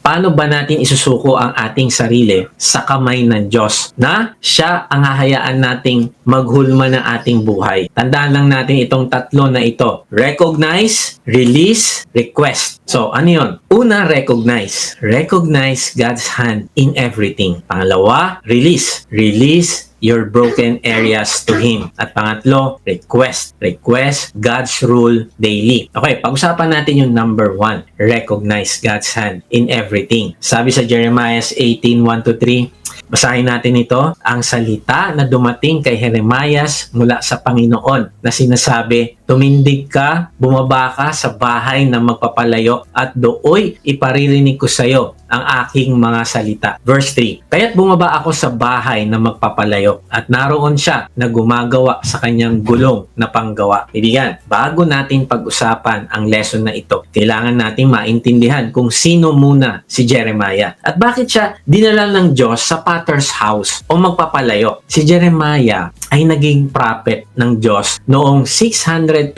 paano ba natin isusuko ang ating sarili sa kamay ng Diyos na siya ang hahayaan nating maghulma ng ating buhay. Tandaan lang natin itong tatlo na ito. Recognize, release, request. So, ano yun? Una, recognize. Recognize God's hand in everything. Pangalawa, release. Release your broken areas to Him. At pangatlo, request. Request God's rule daily. Okay, pag-usapan natin yung number one. Recognize God's hand in everything. Sabi sa Jeremiah 18, 1-3, Basahin natin ito, ang salita na dumating kay Jeremias mula sa Panginoon na sinasabi, Tumindig ka, bumaba ka sa bahay na magpapalayo at dooy iparirinig ko sa iyo ang aking mga salita. Verse 3, Kaya't bumaba ako sa bahay na magpapalayo at naroon siya na gumagawa sa kanyang gulong na panggawa. Ibigan, bago natin pag-usapan ang lesson na ito, kailangan nating maintindihan kung sino muna si Jeremiah at bakit siya dinala ng Diyos sa potter's house o magpapalayo. Si Jeremiah ay naging prophet ng Diyos noong 627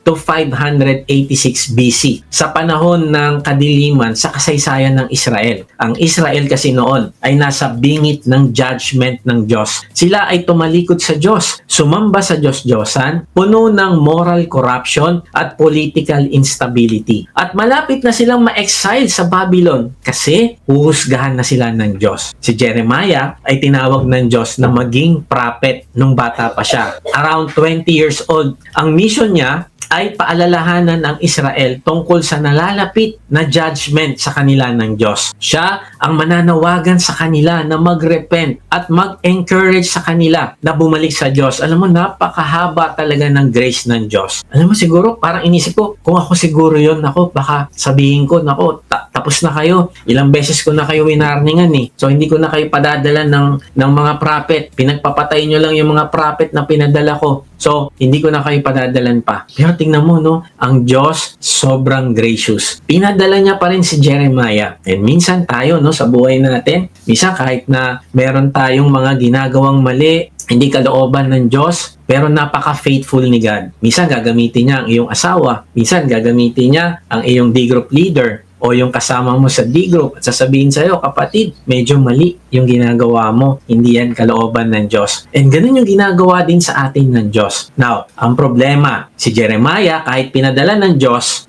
to 586 BC sa panahon ng kadiliman sa kasaysayan ng Israel. Ang Israel kasi noon ay nasa bingit ng judgment ng Diyos. Sila ay tumalikod sa Diyos, sumamba sa Diyos-Diyosan, puno ng moral corruption at political instability. At malapit na silang ma-exile sa Babylon kasi huhusgahan na sila ng Diyos. Si Jeremiah ay tinawag ng Diyos na maging prophet nung bata pa siya. Around 20 years old. Ang mission niya ay paalalahanan ang Israel tungkol sa nalalapit na judgment sa kanila ng Diyos. Siya ang mananawagan sa kanila na mag-repent at mag-encourage sa kanila na bumalik sa Diyos. Alam mo, napakahaba talaga ng grace ng Diyos. Alam mo, siguro, parang inisip ko, kung ako siguro yon ako, baka sabihin ko, nako, ta- tapos na kayo. Ilang beses ko na kayo winarningan eh. So, hindi ko na kayo padadala ng, ng mga prophet. Pinagpapatay nyo lang yung mga prophet na pinadala ko. So, hindi ko na kayo padadalan pa. Pero tingnan mo, no? Ang Diyos, sobrang gracious. Pinadala niya pa rin si Jeremiah. And minsan tayo, no, sa buhay natin, minsan kahit na meron tayong mga ginagawang mali, hindi kalooban ng Diyos, pero napaka-faithful ni God. Minsan gagamitin niya ang iyong asawa, minsan gagamitin niya ang iyong D-group leader, o yung kasama mo sa D-group at sasabihin sa'yo, kapatid, medyo mali yung ginagawa mo. Hindi yan kalooban ng Diyos. And ganun yung ginagawa din sa atin ng Diyos. Now, ang problema, si Jeremiah, kahit pinadala ng Diyos,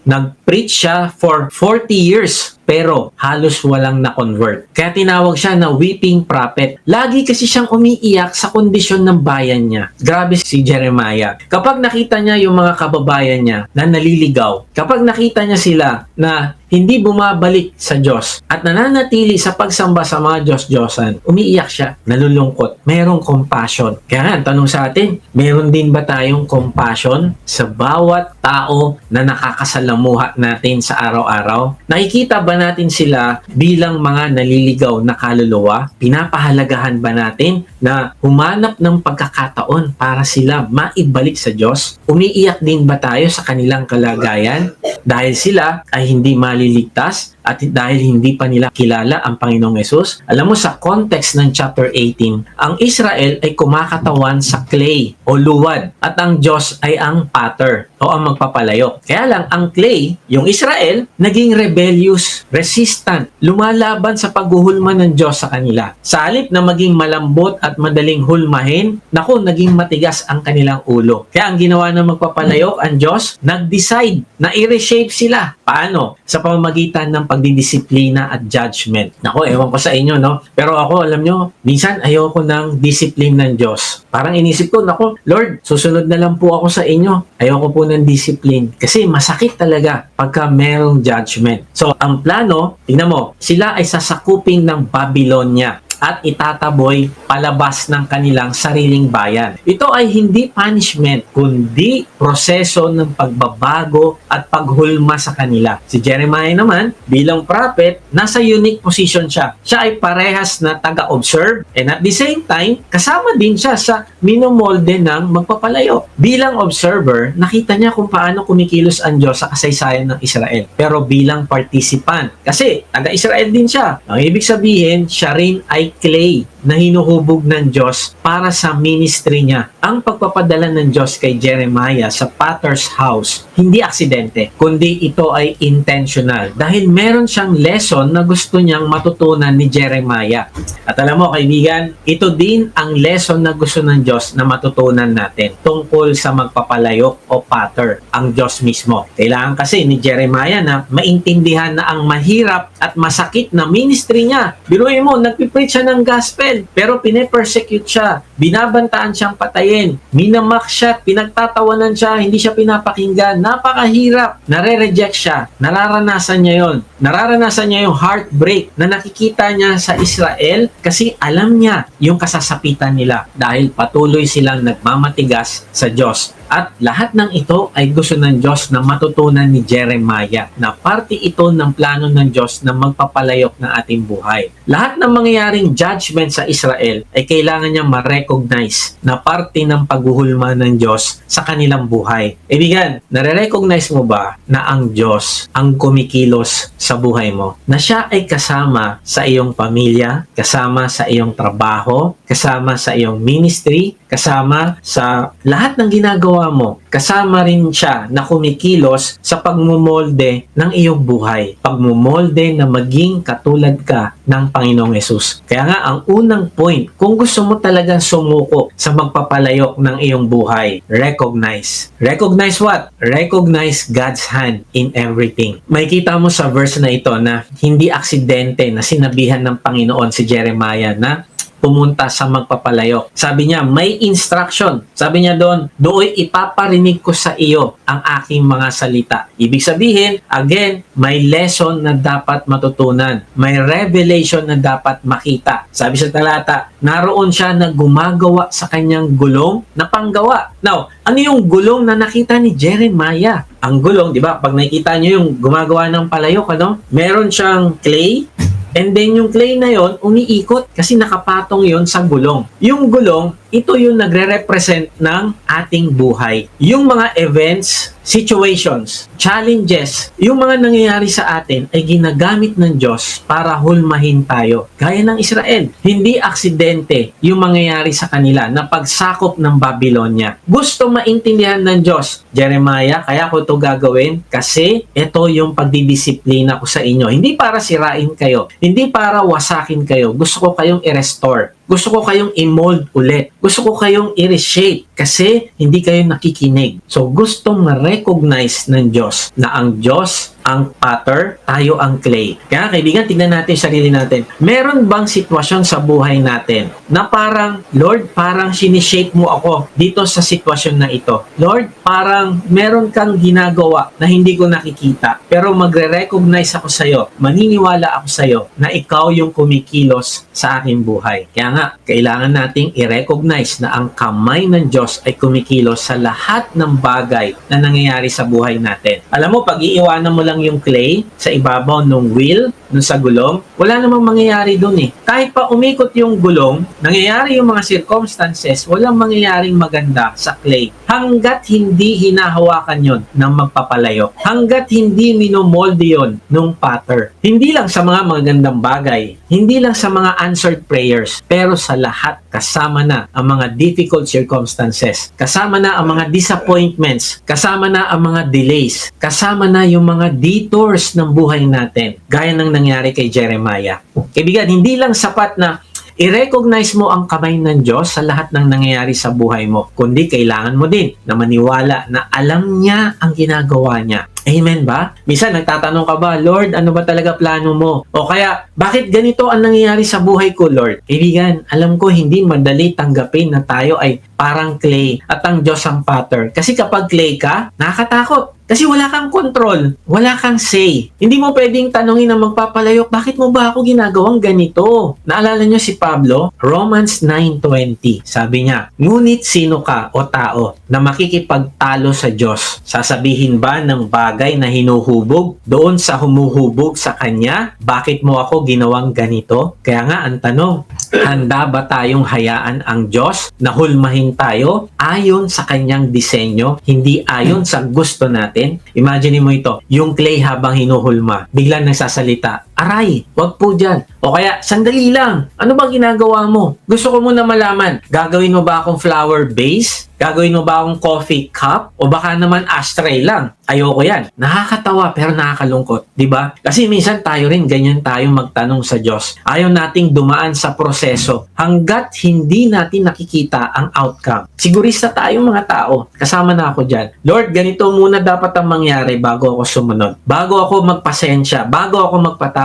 nag-preach siya for 40 years pero halos walang na-convert. Kaya tinawag siya na weeping prophet. Lagi kasi siyang umiiyak sa kondisyon ng bayan niya. Grabe si Jeremiah. Kapag nakita niya yung mga kababayan niya na naliligaw, kapag nakita niya sila na hindi bumabalik sa Diyos at nananatili sa pagsamba sa mga Diyos-Diyosan, umiiyak siya, nalulungkot, mayroong compassion. Kaya nga, tanong sa atin, meron din ba tayong compassion sa bawat tao na nakakasalamuha natin sa araw-araw? Nakikita ba natin sila bilang mga naliligaw na kaluluwa? Pinapahalagahan ba natin na humanap ng pagkakataon para sila maibalik sa Diyos? Umiiyak din ba tayo sa kanilang kalagayan dahil sila ay hindi maliligtas at dahil hindi pa nila kilala ang Panginoong Yesus? Alam mo sa context ng chapter 18, ang Israel ay kumakatawan sa clay o luwad at ang Diyos ay ang patter o ang magpapalayo. Kaya lang ang clay, yung Israel, naging rebellious, resistant, lumalaban sa paghuhulma ng Diyos sa kanila. Sa halip na maging malambot at madaling hulmahin, naku, naging matigas ang kanilang ulo. Kaya ang ginawa ng magpapalayo, ang Diyos, nag-decide na i-reshape sila. Paano? Sa pamamagitan ng pagdidisiplina at judgment. Nako, ewan ko sa inyo, no? Pero ako, alam nyo, minsan ayoko ng discipline ng Diyos. Parang inisip ko, nako, Lord, susunod na lang po ako sa inyo. Ayoko po ng discipline. Kasi masakit talaga pagka merong judgment. So, ang plano, tingnan mo, sila ay sasakupin ng Babylonia at itataboy palabas ng kanilang sariling bayan. Ito ay hindi punishment, kundi proseso ng pagbabago at paghulma sa kanila. Si Jeremiah naman, bilang prophet, nasa unique position siya. Siya ay parehas na taga-observe and at the same time, kasama din siya sa minomolde ng magpapalayo. Bilang observer, nakita niya kung paano kumikilos ang Diyos sa kasaysayan ng Israel. Pero bilang participant, kasi taga-Israel din siya. Ang ibig sabihin, siya rin ay clay. Na hinuhubog ng Diyos para sa ministry niya. Ang pagpapadala ng Diyos kay Jeremiah sa Potter's house, hindi aksidente, kundi ito ay intentional. Dahil meron siyang lesson na gusto niyang matutunan ni Jeremiah. At alam mo kaibigan, ito din ang lesson na gusto ng Diyos na matutunan natin tungkol sa magpapalayok o patter, ang Diyos mismo. Kailangan kasi ni Jeremiah na maintindihan na ang mahirap at masakit na ministry niya. Biruin mo, nagpipreach siya ng gospel, pero pine-persecute siya, binabantaan siyang patayin, minamak siya, pinagtatawanan siya, hindi siya pinapakinggan, napakahirap, nare-reject siya, nararanasan niya yon, nararanasan niya yung heartbreak na nakikita niya sa Israel kasi alam niya yung kasasapitan nila dahil patuloy silang nagmamatigas sa Diyos. At lahat ng ito ay gusto ng Diyos na matutunan ni Jeremiah na parte ito ng plano ng Diyos na magpapalayok ng ating buhay. Lahat ng mangyayaring judgment sa Israel ay kailangan niya ma-recognize na parte ng paghuhulma ng Diyos sa kanilang buhay. Ibigan, nare-recognize mo ba na ang Diyos ang kumikilos sa buhay mo? Na siya ay kasama sa iyong pamilya, kasama sa iyong trabaho, kasama sa iyong ministry, kasama sa lahat ng ginagawa mo. Kasama rin siya na kumikilos sa pagmumolde ng iyong buhay. Pagmumolde na maging katulad ka ng Panginoong Yesus. Kaya nga, ang unang point, kung gusto mo talagang sumuko sa magpapalayok ng iyong buhay, recognize. Recognize what? Recognize God's hand in everything. Makikita mo sa verse na ito na hindi aksidente na sinabihan ng Panginoon si Jeremiah na pumunta sa magpapalayok. Sabi niya, may instruction. Sabi niya doon, doon ipaparinig ko sa iyo ang aking mga salita. Ibig sabihin, again, may lesson na dapat matutunan. May revelation na dapat makita. Sabi sa talata, naroon siya na gumagawa sa kanyang gulong na panggawa. Now, ano yung gulong na nakita ni Jeremiah? Ang gulong, di ba? Pag nakita niyo yung gumagawa ng palayok, ano? Meron siyang clay, And then yung clay na yon umiikot kasi nakapatong yon sa gulong. Yung gulong, ito yung nagre-represent ng ating buhay. Yung mga events, situations, challenges, yung mga nangyayari sa atin ay ginagamit ng Diyos para hulmahin tayo. Gaya ng Israel. Hindi aksidente yung mangyayari sa kanila na pagsakop ng Babylonia. Gusto maintindihan ng Diyos, Jeremiah, kaya ko ito gagawin kasi ito yung pagdidisiplina ko sa inyo. Hindi para sirain kayo. Hindi para wasakin kayo. Gusto ko kayong i-restore. Gusto ko kayong i-mold ulit. Gusto ko kayong i-reshape kasi hindi kayo nakikinig. So gustong ma-recognize ng Diyos na ang Diyos ang patter, tayo ang clay. Kaya kaibigan, tignan natin sarili natin. Meron bang sitwasyon sa buhay natin na parang, Lord, parang sinishape mo ako dito sa sitwasyon na ito. Lord, parang meron kang ginagawa na hindi ko nakikita. Pero magre-recognize ako sa'yo, maniniwala ako sa'yo na ikaw yung kumikilos sa aking buhay. Kaya nga, kailangan nating i-recognize na ang kamay ng Diyos ay kumikilos sa lahat ng bagay na nangyayari sa buhay natin. Alam mo, pag iiwanan mo lang yung clay sa ibabaw ng wheel, dun sa gulong, wala namang mangyayari dun eh. Kahit pa umikot yung gulong, nangyayari yung mga circumstances, walang mangyayaring maganda sa clay. Hanggat hindi hinahawakan yon ng magpapalayo. Hanggat hindi minomolde yon nung patter. Hindi lang sa mga magagandang bagay, hindi lang sa mga answered prayers, pero sa lahat kasama na ang mga difficult circumstances, kasama na ang mga disappointments, kasama na ang mga delays, kasama na yung mga detours ng buhay natin, gaya ng nangyari kay Jeremiah. Kaibigan, hindi lang sapat na i-recognize mo ang kamay ng Diyos sa lahat ng nangyayari sa buhay mo, kundi kailangan mo din na maniwala na alam niya ang ginagawa niya. Amen ba? Minsan nagtatanong ka ba, Lord, ano ba talaga plano mo? O kaya, bakit ganito ang nangyayari sa buhay ko, Lord? Kaibigan, alam ko hindi madali tanggapin na tayo ay parang clay at ang Diyos ang pattern. Kasi kapag clay ka, nakakatakot. Kasi wala kang control, wala kang say. Hindi mo pwedeng tanongin na magpapalayok, bakit mo ba ako ginagawang ganito? Naalala nyo si Pablo? Romans 9.20. Sabi niya, Ngunit sino ka o tao na makikipagtalo sa Diyos? Sasabihin ba ng bagay na hinuhubog doon sa humuhubog sa Kanya? Bakit mo ako ginawang ganito? Kaya nga ang tanong, handa ba tayong hayaan ang Diyos na hulmahin tayo ayon sa Kanyang disenyo, hindi ayon sa gusto natin? Imagine mo ito, yung clay habang hinuhulma, biglang nagsasalita, Aray, wag po dyan. O kaya, sandali lang. Ano ba ginagawa mo? Gusto ko muna malaman, gagawin mo ba akong flower base? Gagawin mo ba akong coffee cup? O baka naman ashtray lang? Ayoko yan. Nakakatawa pero nakakalungkot. 'di ba? Kasi minsan tayo rin ganyan tayo magtanong sa Diyos. Ayaw nating dumaan sa proseso hanggat hindi natin nakikita ang outcome. Sigurista tayong mga tao. Kasama na ako dyan. Lord, ganito muna dapat ang mangyari bago ako sumunod. Bago ako magpasensya. Bago ako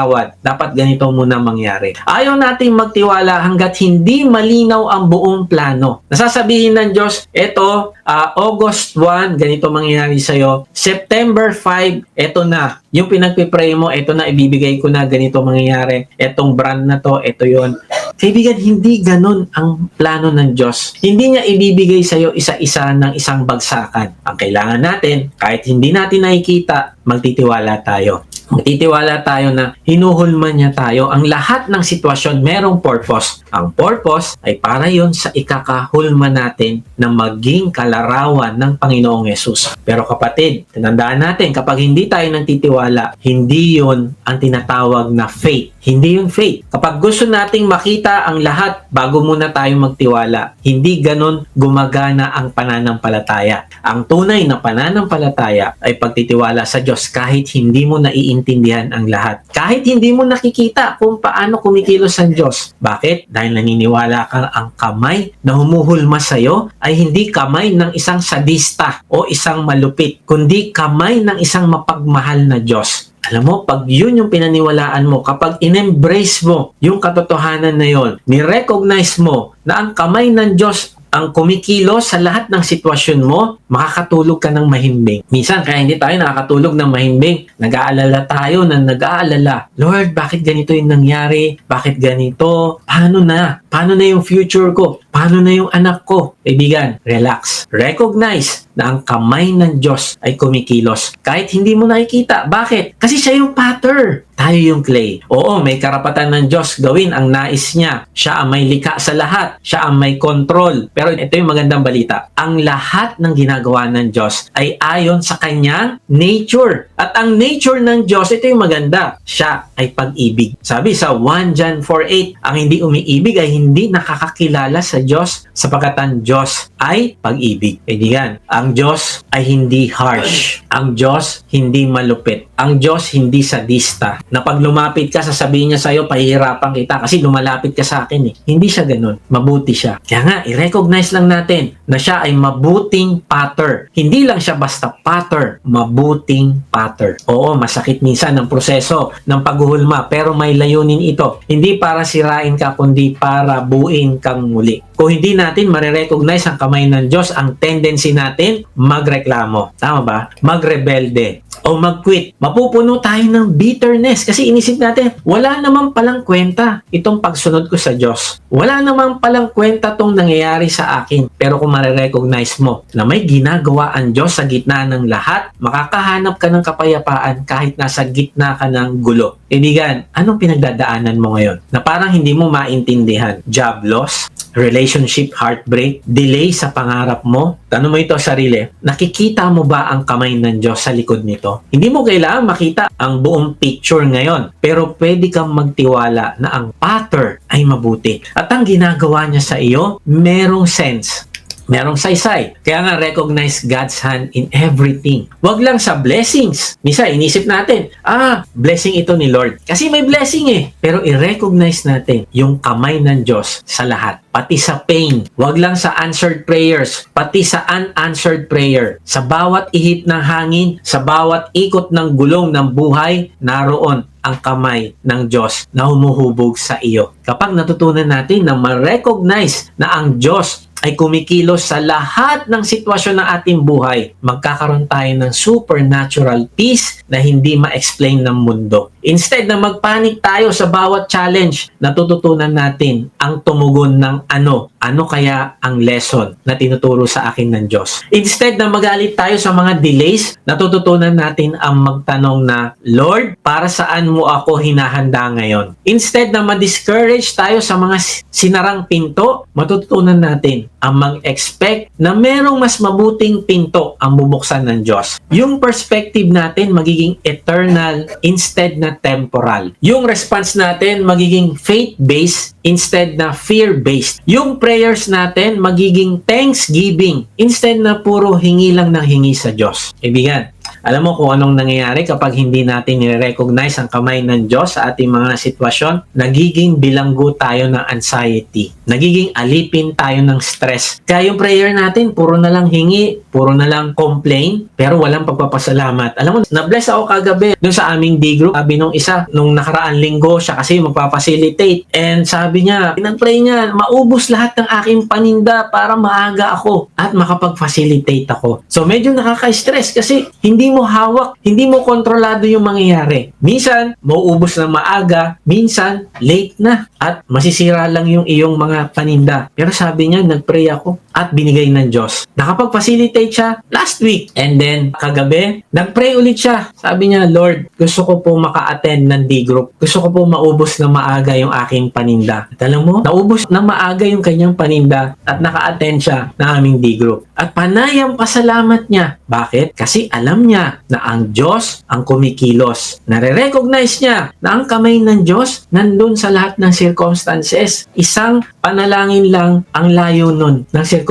magpatawad. Dapat ganito muna mangyari. Ayaw nating magtiwala hanggat hindi malinaw ang buong plano. Nasasabihin ng Diyos, eto, ah, August 1, ganito mangyayari sa'yo. September 5, eto na. Yung pinagpipray mo, eto na, ibibigay ko na, ganito mangyayari. Etong brand na to, eto yon. Kaibigan, hindi ganun ang plano ng Diyos. Hindi niya ibibigay sa'yo isa-isa ng isang bagsakan. Ang kailangan natin, kahit hindi natin nakikita, magtitiwala tayo. Magtitiwala tayo na hinuhulman niya tayo. Ang lahat ng sitwasyon merong purpose. Ang purpose ay para yon sa ikakahulman natin na maging kalarawan ng Panginoong Yesus. Pero kapatid, tinandaan natin, kapag hindi tayo nagtitiwala, hindi yon ang tinatawag na faith. Hindi yun faith. Kapag gusto nating makita ang lahat bago muna tayo magtiwala, hindi ganon gumagana ang pananampalataya. Ang tunay na pananampalataya ay pagtitiwala sa Diyos kahit hindi mo naiintindihan ang lahat. Kahit hindi mo nakikita kung paano kumikilos ang Diyos. Bakit? Dahil naniniwala ka ang kamay na humuhulma sa iyo ay hindi kamay ng isang sadista o isang malupit, kundi kamay ng isang mapagmahal na Diyos. Alam mo, pag yun yung pinaniwalaan mo, kapag in-embrace mo yung katotohanan na yon, ni-recognize mo na ang kamay ng Diyos ang kumikilos sa lahat ng sitwasyon mo, makakatulog ka ng mahimbing. Minsan, kaya hindi tayo nakakatulog ng mahimbing. Nag-aalala tayo na nag-aalala. Lord, bakit ganito yung nangyari? Bakit ganito? Paano na? Paano na yung future ko? Paano na yung anak ko? Kaibigan, relax. Recognize na ang kamay ng Diyos ay kumikilos. Kahit hindi mo nakikita. Bakit? Kasi siya yung pattern. Tayo yung clay. Oo, may karapatan ng Diyos gawin ang nais niya. Siya ang may likha sa lahat. Siya ang may control. Pero ito yung magandang balita. Ang lahat ng ginagawa ng Diyos ay ayon sa kanyang nature. At ang nature ng Diyos, ito yung maganda. Siya ay pag-ibig. Sabi sa 1 John 4.8, ang hindi umiibig ay hindi nakakakilala sa Diyos sapagkat ang Diyos ay pag-ibig. Kaibigan, ang Diyos ay hindi harsh. Ang Diyos hindi malupit. Ang Diyos hindi sadista. Na pag lumapit ka, sasabihin niya sa'yo, pahihirapan kita kasi lumalapit ka sa akin eh. Hindi siya ganun. Mabuti siya. Kaya nga, i-recognize lang natin na siya ay mabuting pattern. Hindi lang siya basta pattern, mabuting pattern. Oo, masakit minsan ang proseso ng paghuhulma, pero may layunin ito. Hindi para sirain ka, kundi para buuin kang muli. Kung hindi natin marirecognize ang kamay ng Diyos, ang tendency natin, magreklamo. Tama ba? Magrebelde o mag-quit. Mapupuno tayo ng bitterness kasi inisip natin, wala namang palang kwenta itong pagsunod ko sa Diyos. Wala namang palang kwenta tong nangyayari sa akin. Pero kung marirecognize mo na may ginagawa ang Diyos sa gitna ng lahat, makakahanap ka ng kapayapaan kahit nasa gitna ka ng gulo. Kaibigan, anong pinagdadaanan mo ngayon? Na parang hindi mo maintindihan. Job loss? relationship heartbreak, delay sa pangarap mo, tanong mo ito sa sarili, nakikita mo ba ang kamay ng Diyos sa likod nito? Hindi mo kailangan makita ang buong picture ngayon, pero pwede kang magtiwala na ang pattern ay mabuti. At ang ginagawa niya sa iyo, merong sense merong saysay. Kaya nga recognize God's hand in everything. Huwag lang sa blessings. Misa, inisip natin, ah, blessing ito ni Lord. Kasi may blessing eh. Pero i-recognize natin yung kamay ng Diyos sa lahat. Pati sa pain. Huwag lang sa answered prayers. Pati sa unanswered prayer. Sa bawat ihip ng hangin, sa bawat ikot ng gulong ng buhay, naroon ang kamay ng Diyos na humuhubog sa iyo. Kapag natutunan natin na ma-recognize na ang Diyos ay kumikilos sa lahat ng sitwasyon ng ating buhay, magkakaroon tayo ng supernatural peace na hindi ma-explain ng mundo. Instead na magpanik tayo sa bawat challenge, natututunan natin ang tumugon ng ano. Ano kaya ang lesson na tinuturo sa akin ng Diyos? Instead na magalit tayo sa mga delays, natututunan natin ang magtanong na, Lord, para saan mo ako hinahanda ngayon? Instead na ma-discourage tayo sa mga sinarang pinto, matututunan natin ang mag-expect na merong mas mabuting pinto ang bubuksan ng Diyos. Yung perspective natin magiging eternal instead na temporal. Yung response natin magiging faith-based instead na fear-based. Yung prayers natin magiging thanksgiving instead na puro hingi lang ng hingi sa Diyos. Kaibigan, alam mo kung anong nangyayari kapag hindi natin nire-recognize ang kamay ng Diyos sa ating mga sitwasyon? Nagiging bilanggo tayo ng anxiety. Nagiging alipin tayo ng stress. Kaya yung prayer natin, puro na lang hingi, puro na lang complain, pero walang pagpapasalamat. Alam mo, na-bless ako kagabi dun sa aming D group. Sabi nung isa, nung nakaraan linggo, siya kasi magpapacilitate. And sabi niya, pinag-pray niya, maubos lahat ng aking paninda para maaga ako at makapag-facilitate ako. So medyo nakaka-stress kasi hindi mo hawak, hindi mo kontrolado yung mangyayari. Minsan, mauubos ng maaga, minsan, late na at masisira lang yung iyong mga paninda. Pero sabi niya, nag-pray ako at binigay ng Diyos. Nakapag-facilitate siya last week. And then, kagabi, nag-pray ulit siya. Sabi niya, Lord, gusto ko po maka-attend ng D-group. Gusto ko po maubos ng maaga yung aking paninda. At alam mo, naubos ng maaga yung kanyang paninda at naka-attend siya ng aming D-group. At panay ang pasalamat niya. Bakit? Kasi alam niya na ang Diyos ang kumikilos. Nare-recognize niya na ang kamay ng Diyos nandun sa lahat ng circumstances. Isang panalangin lang ang layo nun ng circumstances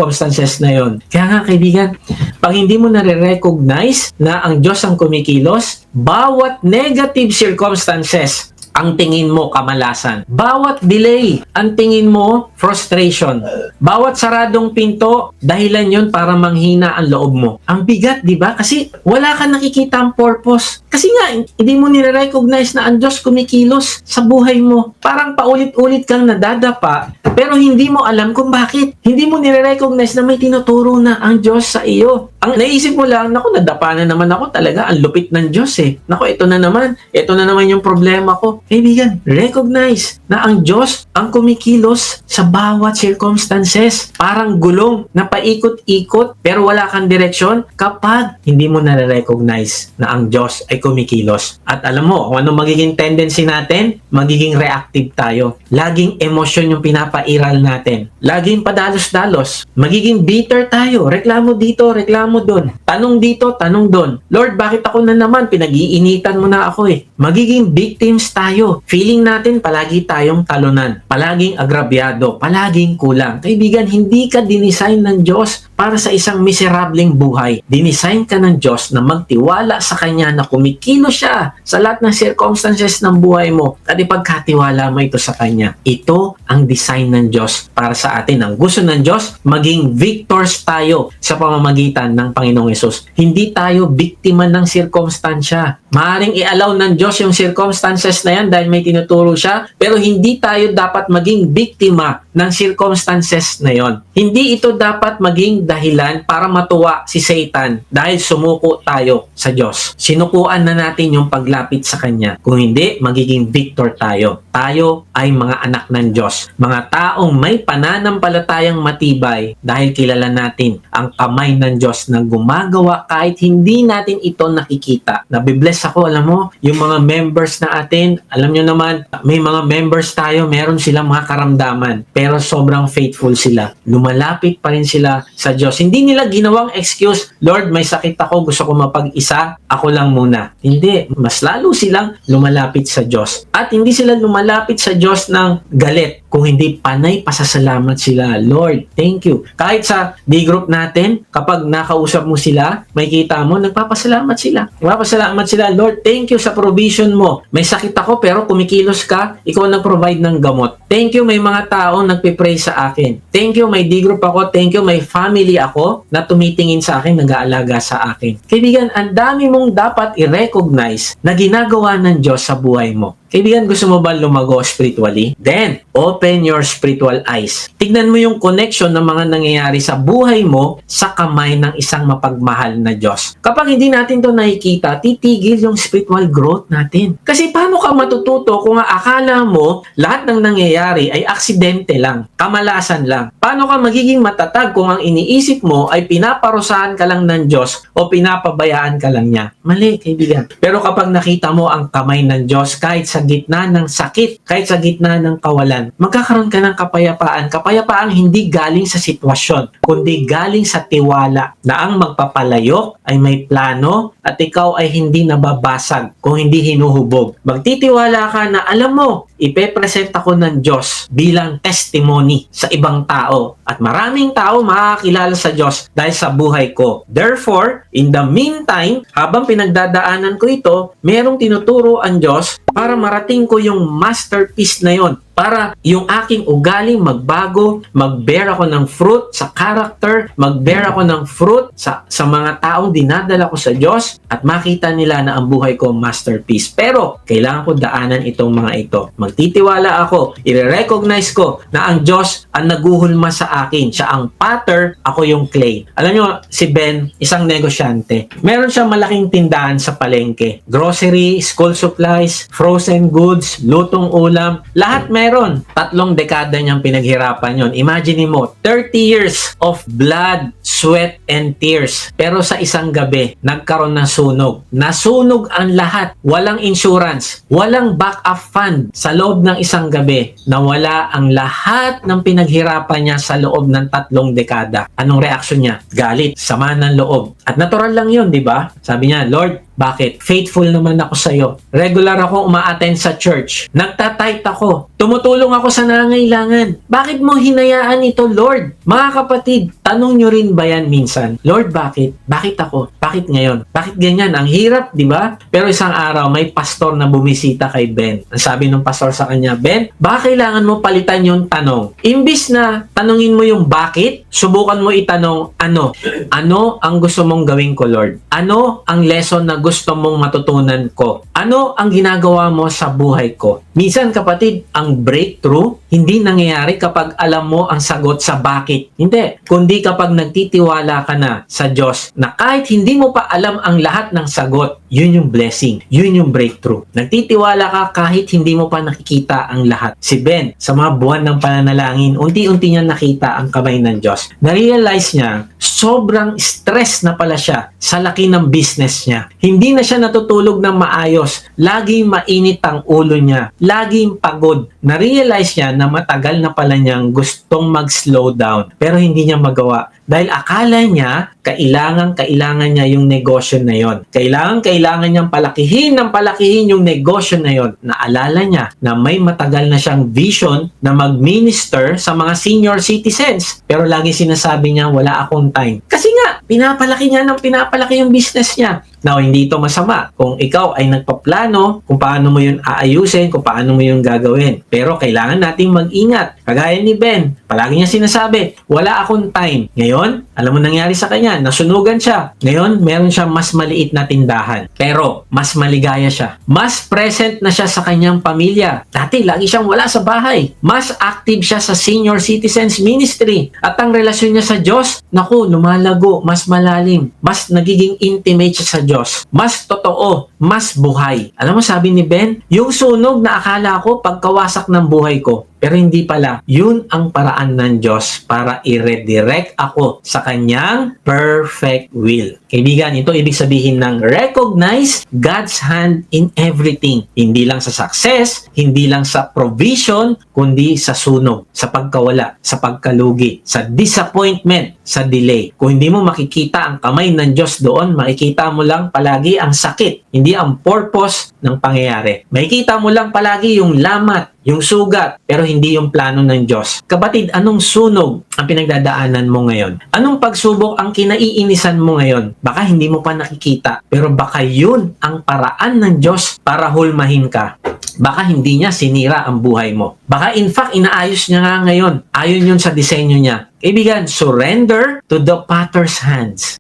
na yon. Kaya nga kaibigan, pag hindi mo nare-recognize na ang Diyos ang kumikilos, bawat negative circumstances ang tingin mo kamalasan. Bawat delay, ang tingin mo frustration. Bawat saradong pinto, dahilan yon para manghina ang loob mo. Ang bigat, di ba? Kasi wala ka nakikita ang purpose. Kasi nga, hindi mo nire-recognize na ang Diyos kumikilos sa buhay mo. Parang paulit-ulit kang nadadapa, pero hindi mo alam kung bakit. Hindi mo nire-recognize na may tinuturo na ang Diyos sa iyo. Ang naisip mo lang, naku, nadapa na naman ako talaga. Ang lupit ng Diyos eh. Naku, ito na naman. Ito na naman yung problema ko. Kaibigan, recognize na ang Diyos ang kumikilos sa bawat circumstances. Parang gulong na paikot-ikot pero wala kang direksyon kapag hindi mo nare-recognize na ang Diyos ay kumikilos. At alam mo, kung ano magiging tendency natin, magiging reactive tayo. Laging emosyon yung pinapairal natin. Laging padalos-dalos. Magiging bitter tayo. Reklamo dito, reklamo doon. Tanong dito, tanong doon. Lord, bakit ako na naman? Pinag-iinitan mo na ako eh. Magiging victims tayo. Feeling natin palagi tayong talunan. Palaging agrabyado. Palaging kulang. Kaibigan, hindi ka dinisign ng Diyos para sa isang miserableng buhay. Dinisign ka ng Diyos na magtiwala sa Kanya na kumikilo siya sa lahat ng circumstances ng buhay mo at ipagkatiwala mo ito sa Kanya. Ito ang design ng Diyos para sa atin. Ang gusto ng Diyos, maging victors tayo sa pamamagitan ng Panginoong Yesus. Hindi tayo biktima ng sirkumstansya. Maaring i-allow ng Diyos yung circumstances na yan dahil may tinuturo siya, pero hindi tayo dapat maging biktima ng circumstances na yon. Hindi ito dapat maging dahilan para matuwa si Satan dahil sumuko tayo sa Diyos. Sinukuan na natin yung paglapit sa Kanya. Kung hindi, magiging victor tayo. Tayo ay mga anak ng Diyos. Mga taong may pananampalatayang matibay dahil kilala natin ang kamay ng Diyos na gumagawa kahit hindi natin ito nakikita. Nabibless ako, alam mo, yung mga members na atin, alam nyo naman, may mga members tayo, meron silang mga karamdaman, pero sobrang faithful sila. Lumalapit pa rin sila sa Diyos. Hindi nila ginawang excuse, Lord, may sakit ako, gusto ko mapag-isa, ako lang muna. Hindi, mas lalo silang lumalapit sa Diyos. At hindi sila lumalapit sa Diyos ng galit, kung hindi panay pasasalamat sila. Lord, thank you. Kahit sa D-group natin, kapag nakausap mo sila, may kita mo, nagpapasalamat sila. Nagpapasalamat sila, Lord, thank you sa provision mo. May sakit ako pero kumikilos ka, ikaw nag-provide ng gamot. Thank you, may mga tao nagpe-pray sa akin. Thank you, may D-group ako. Thank you, may family ako na tumitingin sa akin, nag-aalaga sa akin. Kaibigan, ang dami mong dapat i-recognize na ginagawa ng Diyos sa buhay mo. Kaibigan, gusto mo ba lumago spiritually? Then, open your spiritual eyes. Tignan mo yung connection ng mga nangyayari sa buhay mo sa kamay ng isang mapagmahal na Diyos. Kapag hindi natin to nakikita, titigil yung spiritual growth natin. Kasi paano ka matututo kung akala mo lahat ng nangyayari ay aksidente lang, kamalasan lang? Paano ka magiging matatag kung ang iniisip mo ay pinaparusahan ka lang ng Diyos o pinapabayaan ka lang niya? Mali, kaibigan. Pero kapag nakita mo ang kamay ng Diyos kahit sa gitna ng sakit, kahit sa gitna ng kawalan, magkakaroon ka ng kapayapaan. Kapayapaang hindi galing sa sitwasyon, kundi galing sa tiwala na ang magpapalayok ay may plano at ikaw ay hindi nababasag kung hindi hinuhubog. Magtitiwala ka na alam mo, ipepresent ako ng Diyos bilang testimony sa ibang tao at maraming tao makakilala sa Diyos dahil sa buhay ko. Therefore, in the meantime, habang pinagdadaanan ko ito, merong tinuturo ang Diyos para marating ko yung masterpiece na yon para yung aking ugaling magbago, mag-bear ako ng fruit sa character, mag-bear ako ng fruit sa, sa mga taong dinadala ko sa Diyos at makita nila na ang buhay ko masterpiece. Pero, kailangan ko daanan itong mga ito. Magtitiwala ako, i-recognize ko na ang Diyos ang naguhulma sa akin. Siya ang pattern, ako yung clay. Alam nyo, si Ben, isang negosyante. Meron siya malaking tindahan sa palengke. Grocery, school supplies, frozen goods, lutong ulam, lahat meron. Tatlong dekada niyang pinaghirapan yon. Imagine mo, 30 years of blood, sweat, and tears. Pero sa isang gabi, nagkaroon ng sunog. Nasunog ang lahat. Walang insurance. Walang backup fund. Sa loob ng isang gabi, nawala ang lahat ng pinaghirapan niya sa loob ng tatlong dekada. Anong reaksyon niya? Galit, sama ng loob. At natural lang yun, di ba? Sabi niya, Lord, bakit? Faithful naman ako sa iyo. Regular ako umaattend sa church. Nagtatype ako. Tumutulong ako sa nangailangan. Bakit mo hinayaan ito, Lord? Mga kapatid, tanong nyo rin ba yan minsan? Lord, bakit? Bakit ako? Bakit ngayon? Bakit ganyan? Ang hirap, di ba? Pero isang araw, may pastor na bumisita kay Ben. Ang sabi ng pastor sa kanya, Ben, baka kailangan mo palitan yung tanong. Imbis na tanungin mo yung bakit, subukan mo itanong ano. Ano ang gusto mong gawin ko, Lord? Ano ang lesson na gusto mong matutunan ko? Ano ang ginagawa mo sa buhay ko? Minsan kapatid, ang breakthrough hindi nangyayari kapag alam mo ang sagot sa bakit. Hindi. Kundi kapag nagtitiwala ka na sa Diyos na kahit hindi mo pa alam ang lahat ng sagot, yun yung blessing. Yun yung breakthrough. Nagtitiwala ka kahit hindi mo pa nakikita ang lahat. Si Ben, sa mga buwan ng pananalangin, unti-unti niya nakita ang kamay ng Diyos. Na-realize niya, sobrang stress na pala siya sa laki ng business niya. Hindi na siya natutulog ng maayos. Laging mainit ang ulo niya. Laging pagod. Na-realize niya na matagal na pala niyang gustong mag-slow down. Pero hindi niya magawa. Dahil akala niya, kailangan, kailangan niya yung negosyo na yon. Kailangan, kailangan niyang palakihin ng palakihin yung negosyo na yon. Naalala niya na may matagal na siyang vision na mag-minister sa mga senior citizens. Pero lagi sinasabi niya, wala akong time. Kasi nga, pinapalaki niya ng pinapalaki yung business niya. Now, hindi ito masama. Kung ikaw ay nagpaplano kung paano mo yun aayusin, kung paano mo yun gagawin. Pero kailangan nating mag-ingat. Kagaya ni Ben, palagi niya sinasabi, wala akong time. Ngayon, alam mo nangyari sa kanya, nasunugan siya. Ngayon, meron siya mas maliit na tindahan. Pero, mas maligaya siya. Mas present na siya sa kanyang pamilya. Dati, lagi siyang wala sa bahay. Mas active siya sa senior citizens ministry. At ang relasyon niya sa Diyos, naku, lumalago, mas malalim. Mas nagiging intimate siya sa Diyos. Mas totoo, mas buhay. Alam mo, sabi ni Ben, yung sunog na akala ko pagkawasak ng buhay ko. Pero hindi pala. Yun ang paraan ng Diyos para i-redirect ako sa kanyang perfect will. Kaibigan, ito ibig sabihin ng recognize God's hand in everything. Hindi lang sa success, hindi lang sa provision, kundi sa sunog, sa pagkawala, sa pagkalugi, sa disappointment, sa delay. Kung hindi mo makikita ang kamay ng Diyos doon, makikita mo lang palagi ang sakit, hindi ang purpose ng pangyayari. Makikita mo lang palagi yung lamat, yung sugat, pero hindi yung plano ng Diyos. Kapatid, anong sunog ang pinagdadaanan mo ngayon? Anong pagsubok ang kinaiinisan mo ngayon? Baka hindi mo pa nakikita, pero baka yun ang paraan ng Diyos para hulmahin ka. Baka hindi niya sinira ang buhay mo. Baka in fact, inaayos niya nga ngayon. Ayon yun sa disenyo niya. Kaibigan, surrender to the potter's hands.